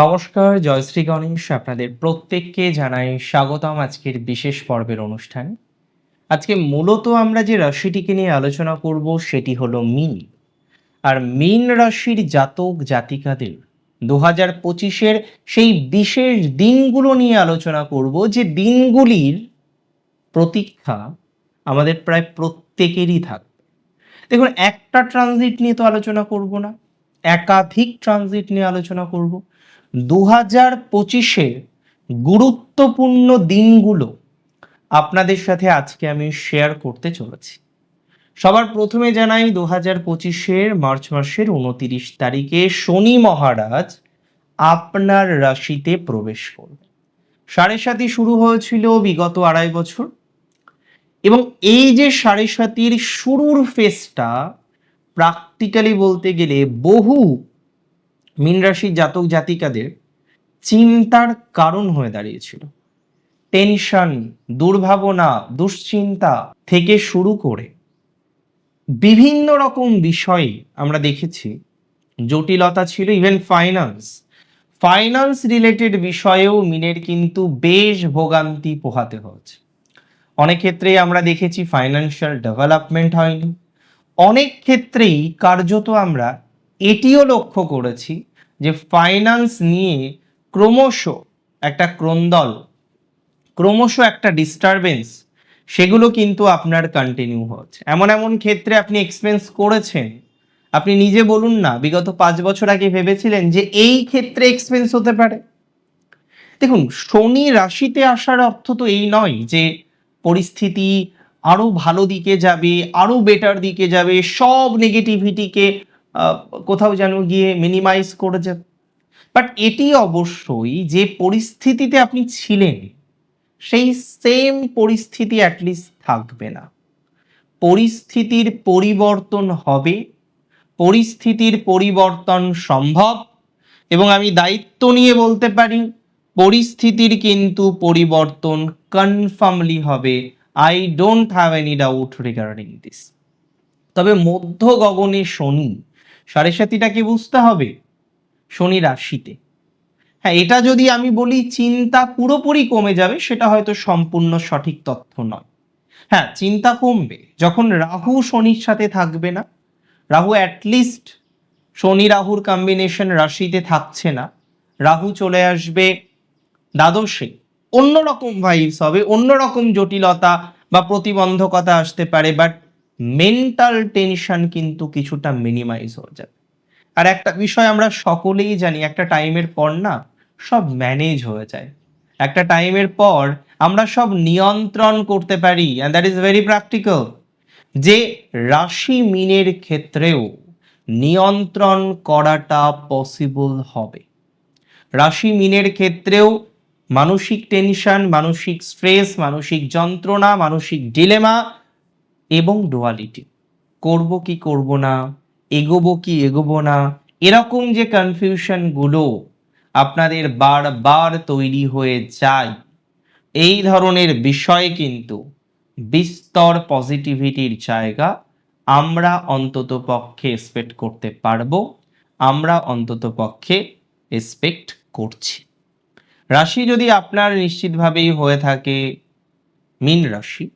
নমস্কার জয়শ্রী গণেশ। আপনাদের প্রত্যেককে জানাই স্বাগতম আজকের বিশেষ পর্বের অনুষ্ঠান। আজকে মূলত আমরা যে রাশিটিকে নিয়ে আলোচনা করব সেটি হলো মিন। আর মিন রাশির জাতক জাতিকাদের দু হাজার পঁচিশের সেই বিশেষ দিনগুলো নিয়ে আলোচনা করব যে দিনগুলির প্রতীক্ষা আমাদের প্রায় প্রত্যেকেরই থাকবে দেখুন, একটা ট্রানজিট নিয়ে তো আলোচনা করব না, একাধিক ট্রানজিট নিয়ে আলোচনা করব। দু হাজার পঁচিশের গুরুত্বপূর্ণ দিনগুলো আপনাদের সাথে আজকে আমি শেয়ার করতে চলেছি। সবার প্রথমে জানাই দু হাজার পঁচিশের মার্চ মাসের উনতিরিশ তারিখে শনি মহারাজ আপনার রাশিতে প্রবেশ করবে সাড়ে সাতি শুরু হয়েছিল বিগত আড়াই বছর এবং এই যে সাড়ে সাতির শুরুর ফেসটা প্র্যাকটিক্যালি বলতে গেলে বহু মীন রাশির জাতক জাতিকাদের চিন্তার কারণ হয়ে দাঁড়িয়েছিল। টেনশন দুর্ভাবনা, দুশ্চিন্তা থেকে শুরু করে বিভিন্ন রকম বিষয়ে আমরা দেখেছি। জটিলতা ছিল ইভেন ফাইন্যান্স ফাইন্যান্স রিলেটেড বিষয়েও মিনের কিন্তু বেশ ভোগান্তি পোহাতে হয়েছে। অনেক ক্ষেত্রেই আমরা দেখেছি ফাইন্যান্সিয়াল ডেভেলপমেন্ট হয়নি। অনেক ক্ষেত্রেই কার্যত আমরা এটিও লক্ষ্য করেছি যে ফাইন্যান্স নিয়ে ক্রমশ একটা ক্রন্দল, ক্রমশ একটা ডিস্টারবেন্স সেগুলো কিন্তু আপনার কন্টিনিউ হচ্ছে। এমন এমন ক্ষেত্রে আপনি এক্সপেন্স করেছেন, আপনি নিজে বলুন না, বিগত পাঁচ বছর আগে ভেবেছিলেন যে এই ক্ষেত্রে এক্সপেন্স হতে পারে। দেখুন, শনি রাশিতে আসার অর্থ তো এই নয় যে পরিস্থিতি আরও ভালো দিকে যাবে, আরও বেটার দিকে যাবে, সব নেগেটিভিটিকে কোথাও যেন গিয়ে মিনিমাইজ করে বাট এটি অবশ্যই যে পরিস্থিতিতে আপনি ছিলেন, সেই সেম পরিস্থিতি অ্যাটলিস্ট থাকবে না। পরিস্থিতির পরিবর্তন হবে, পরিস্থিতির পরিবর্তন সম্ভব, এবং আমি দায়িত্ব নিয়ে বলতে পারি, পরিস্থিতির কিন্তু পরিবর্তন কনফার্মলি হবে। I don't have any doubt regarding this তবে মধ্য গগনে শনি সাড়ে সাতিটাকে বুঝতে হবে শনি রাশিতে। হ্যাঁ এটা যদি আমি বলি চিন্তা পুরোপুরি কমে যাবে, সেটা হয়তো সম্পূর্ণ সঠিক তথ্য নয়। হ্যাঁ চিন্তা কমবে। যখন রাহু শনির সাথে থাকবে না, রাহু অ্যাটলিস্ট শনি রাহুর কম্বিনেশন রাশিতে থাকছে না, রাহু চলে আসবে দ্বাদশে। অন্যরকম ভাইবস হবে, অন্যরকম জটিলতা বা প্রতিবন্ধকতা আসতে পারে বাট মেন্টাল টেনশন কিন্তু কিছুটা মিনিমাইজ হয়ে যাবে। আর একটা বিষয় আমরা সকলেই জানি, একটা টাইমের পর না সব ম্যানেজ হয়ে যায়। একটা টাইমের পর আমরা সব নিয়ন্ত্রণ করতে পারি and that is very practical যে রাশি মিনের ক্ষেত্রেও নিয়ন্ত্রণ করাটা পসিবল হবে। রাশি মিনের ক্ষেত্রেও মানসিক টেনশন মানসিক স্ট্রেস মানসিক যন্ত্রণা, মানসিক ডিলেমা এবং ডুয়ালিটি করব কি করব না, এগোবো কি এগোবো না, এরকম যে কনফিউশনগুলো আপনাদের বারবার তৈরি হয়ে যায়, এই ধরনের বিষয় কিন্তু বিস্তর পজিটিভিটির জায়গা আমরা অন্তত পক্ষে এক্সপেক্ট করতে পারব, আমরা অন্তত পক্ষে এক্সপেক্ট করছি। রাশি যদি আপনার নিশ্চিতভাবেই হয়ে থাকে, মিন রাশি।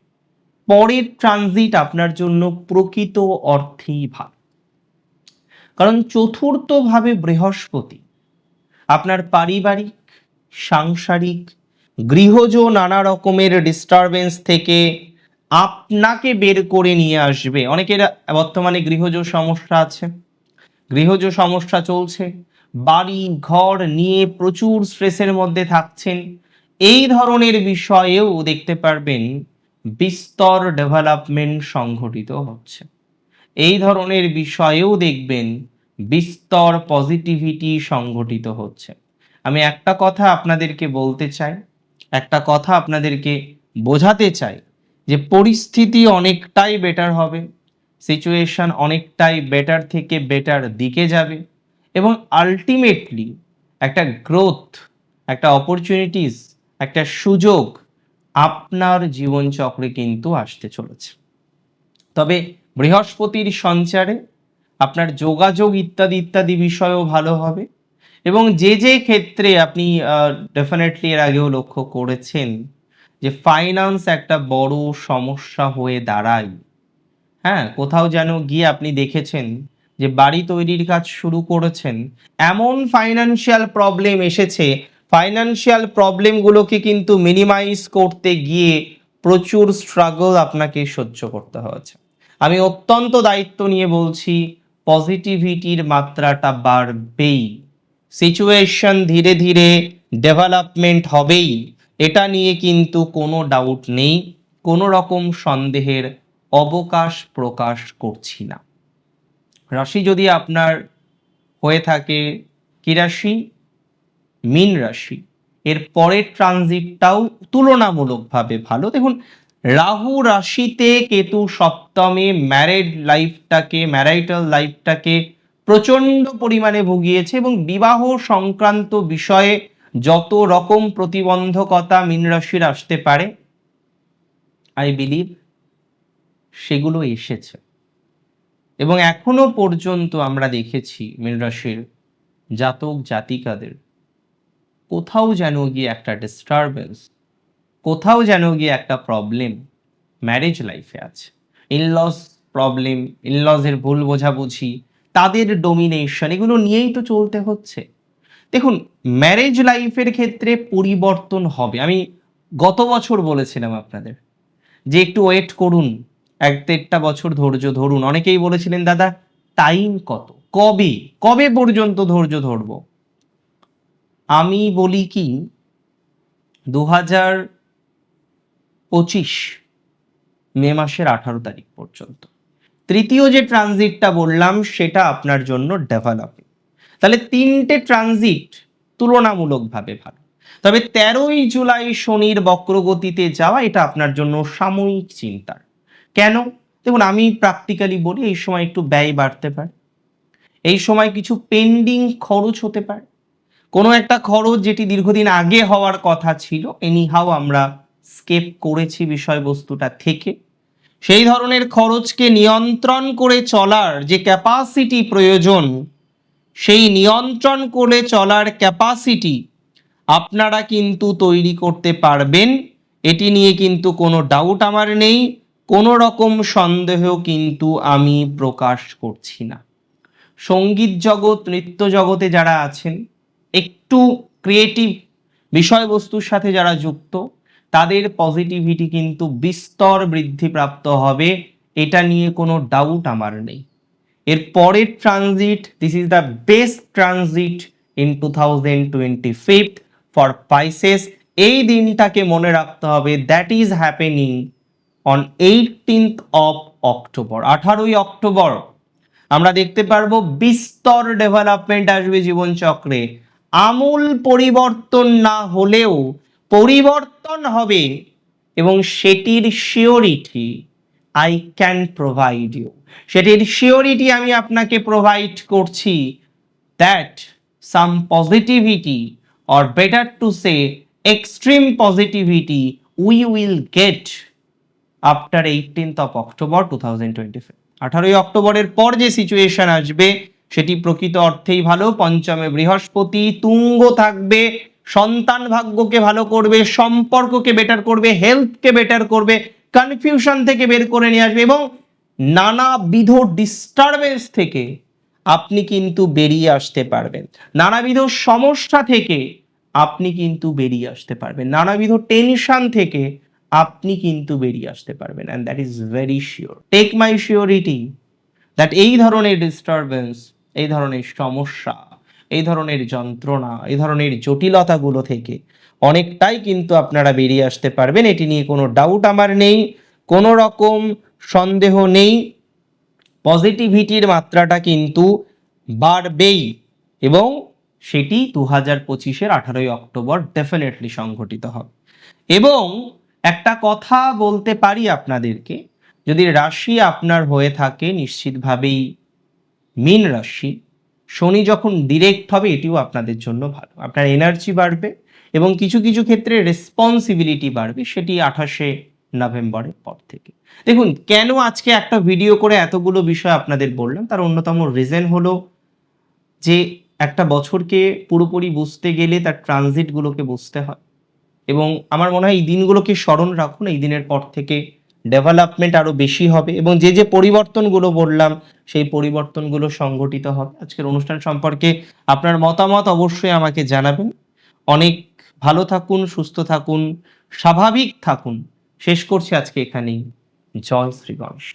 পরের ট্রানজিট আপনার জন্য প্রকৃত অর্থেই ভালো। কারণ চতুর্থভাবে বৃহস্পতি, আপনার পারিবারিক, সাংসারিক, গৃহজ নানা রকমের ডিস্টারবেন্স থেকে আপনাকে বের করে নিয়ে আসবে। অনেকের বর্তমানে গৃহজ সমস্যা আছে, গৃহজ সমস্যা চলছে, বাড়ি, ঘর নিয়ে প্রচুর স্ট্রেসের মধ্যে থাকছেন। এই ধরনের বিষয়েও দেখতে পারবেন বিস্তর ডেভেলপমেন্ট সংঘটিত হচ্ছে। এই ধরনের বিষয়েও দেখবেন বিস্তর পজিটিভিটি সংঘটিত হচ্ছে। আমি একটা কথা আপনাদেরকে বলতে চাই, একটা কথা আপনাদেরকে বোঝাতে চাই যে পরিস্থিতি অনেকটাই বেটার হবে সিচুয়েশন অনেকটাই বেটার থেকে বেটার দিকে যাবে এবং আলটিমেটলি একটা গ্রোথ একটা অপরচুনিটিস একটা সুযোগ আপনার জীবনচক্রে কিন্তু আসতে চলেছে। তবে বৃহস্পতির সঞ্চারে আপনার যোগাযোগ ইত্যাদি ইত্যাদি বিষয়ও ভালো হবে এবং যে যে ক্ষেত্রে আপনি ডেফিনেটলি এর আগেও লক্ষ্য করেছেন যে ফাইন্যান্স একটা বড় সমস্যা হয়ে দাঁড়ায়। হ্যাঁ কোথাও যেন গিয়ে আপনি দেখেছেন যে বাড়ি তৈরির কাজ শুরু করেছেন, এমন ফাইনান্সিয়াল প্রবলেম এসেছে ফাইনান্সিয়াল প্রবলেমগুলোকে কিন্তু মিনিমাইজ করতে গিয়ে প্রচুর স্ট্রাগল আপনাকে সহ্য করতে হয়েছে। আমি অত্যন্ত দায়িত্ব নিয়ে বলছি পজিটিভিটির মাত্রাটা বাড়বেই। সিচুয়েশন ধীরে ধীরে ডেভেলপমেন্ট হবেই। এটা নিয়ে কিন্তু কোনো ডাউট নেই, কোনো রকম সন্দেহের অবকাশ প্রকাশ করছি না। রাশি যদি আপনার হয়ে থাকে, কি রাশি? মীন রাশি। এর পরের ট্রানজিটটাও তুলনামূলকভাবে ভালো। দেখুন, রাহু রাশিতে কেতু সপ্তমে ম্যারেড লাইফটাকে ম্যারাইটাল লাইফটাকে প্রচণ্ড পরিমাণে ভুগিয়েছে এবং বিবাহ সংক্রান্ত বিষয়ে যত রকম প্রতিবন্ধকতা মীন রাশির আসতে পারে আই বিলিভ সেগুলো এসেছে। এবং এখনও পর্যন্ত আমরা দেখেছি মীন রাশির জাতক জাতিকাদের কোথাও যেন গিয়ে একটা ডিস্টারবেন্স কোথাও যেন গিয়ে একটা প্রবলেম ম্যারেজ লাইফে আছে। ইনলস প্রবলেম ইনলসের ভুল বোঝাবুঝি, তাদের ডোমিনেশন এগুলো নিয়েই তো চলতে হচ্ছে। দেখুন ম্যারেজ লাইফের ক্ষেত্রে পরিবর্তন হবে। আমি গত বছর বলেছিলাম আপনাদের যে একটু ওয়েট করুন, এক দেড়টা বছর ধৈর্য ধরুন। অনেকেই বলেছিলেন, দাদা টাইম কত? কবে? কবে পর্যন্ত ধৈর্য ধরবো? আমি বলি কি দু হাজার পঁচিশ মে মাসের আঠারো তারিখ পর্যন্ত। তৃতীয় যে ট্রানজিটটা বললাম, সেটা আপনার জন্য ডেভেলপিং তাহলে তিনটে ট্রানজিট তুলনামূলকভাবে ভালো। তবে তেরোই জুলাই শনির বক্রগতিতে যাওয়া, এটা আপনার জন্য সাময়িক চিন্তার। কেন? দেখুন, আমি প্র্যাকটিক্যালি বলি, এই সময় একটু ব্যয় বাড়তে পারে। এই সময় কিছু পেন্ডিং খরচ হতে পারে। কোনো একটা খরচ যেটি দীর্ঘদিন আগে হওয়ার কথা ছিল এনিহাও আমরা স্কেপ করেছি বিষয়বস্তুটা থেকে। সেই ধরনের খরচকে নিয়ন্ত্রণ করে চলার যে ক্যাপাসিটি প্রয়োজন, সেই নিয়ন্ত্রণ করে চলার ক্যাপাসিটি আপনারা কিন্তু তৈরি করতে পারবেন। এটি নিয়ে কিন্তু কোনো ডাউট আমার নেই, কোনো রকম সন্দেহ কিন্তু আমি প্রকাশ করছি না। সংগীত জগৎ, নৃত্য জগতে যারা আছেন একটু ক্রিয়েটিভ বিষয়বস্তুর সাথে যারা যুক্ত, তাদের পজিটিভিটি কিন্তু বিস্তর বৃদ্ধিপ্রাপ্ত হবে, এটা নিয়ে কোনো ডাউট আমার নেই। এর পরের transit this is the best transit in two thousand twenty fifth for Pisces এই দিনটাকে মনে রাখতে হবে that is happening on eighteenth of October আঠারোই অক্টোবর আমরা দেখতে পারব বিস্তর ডেভেলপমেন্ট আসবে জীবনচক্রে। আমূল পরিবর্তন না হলেও পরিবর্তন হবে এবং সেটির surety I can provide you সেটির শিওরিটি আমি আপনাকে প্রোভাইড করছি that some positivity or better to say extreme positivity we will get after eighteenth of October two thousand twenty five আঠারোই অক্টোবরের পর যে সিচুয়েশন আসবে সেটি প্রকৃত অর্থেই ভালো। পঞ্চমে বৃহস্পতি, তুঙ্গ থাকবে, সন্তান ভাগ্যকে ভালো করবে, সম্পর্ককে বেটার করবে হেলথকে বেটার করবে কনফিউশন থেকে বের করে নিয়ে আসবে এবং নানাবিধ ডিস্টারবেন্স থেকে আপনি কিন্তু বেরিয়ে আসতে পারবেন। নানাবিধ সমস্যা থেকে আপনি কিন্তু বেরিয়ে আসতে পারবেন। নানাবিধ টেনশন থেকে আপনি কিন্তু বেরিয়ে আসতে পারবেন। And that is very sure take my surety that এই ধরনের ডিস্টারবেন্স এই ধরনের সমস্যা, এই ধরনের যন্ত্রণা, এই ধরনের জটিলতাগুলো থেকে অনেকটাই কিন্তু আপনারা বেরিয়ে আসতে পারবেন। এটি নিয়ে কোনো ডাউট আমার নেই, কোনো রকম সন্দেহ নেই। পজিটিভিটির মাত্রাটা কিন্তু বাড়বেই এবং সেটি দু হাজার পঁচিশের আঠারোই অক্টোবর ডেফিনেটলি সংঘটিত হবে। এবং একটা কথা বলতে পারি আপনাদেরকে, যদি রাশি আপনার হয়ে থাকে, নিশ্চিতভাবেই মীন রাশি, শনি যখন ডিরেক্ট হবে এটিও আপনাদের জন্য ভালো। আপনার এনার্জি বাড়বে এবং কিছু কিছু ক্ষেত্রে রেসপন্সিবিলিটি বাড়বে সেটি আঠাশে নভেম্বরের পর থেকে। দেখুন, কেন আজকে একটা ভিডিও করে এতগুলো বিষয় আপনাদের বললাম, তার অন্যতম রিজন হলো যে একটা বছরকে পুরোপুরি বুঝতে গেলে তার ট্রানজিটগুলোকে বুঝতে হয়। এবং আমার মনে হয় এই দিনগুলোকে স্মরণ রাখুন, এই দিনের পর থেকে ডেভেলপমেন্ট আরও বেশি হবে এবং যে যে পরিবর্তনগুলো বললাম, সেই পরিবর্তনগুলো সংঘটিত হবে। আজকের অনুষ্ঠান সম্পর্কে আপনার মতামত অবশ্যই আমাকে জানাবেন। অনেক ভালো থাকুন, সুস্থ থাকুন, স্বাভাবিক থাকুন। শেষ করছি আজকে এখানেই। জয় শ্রী গণেশ।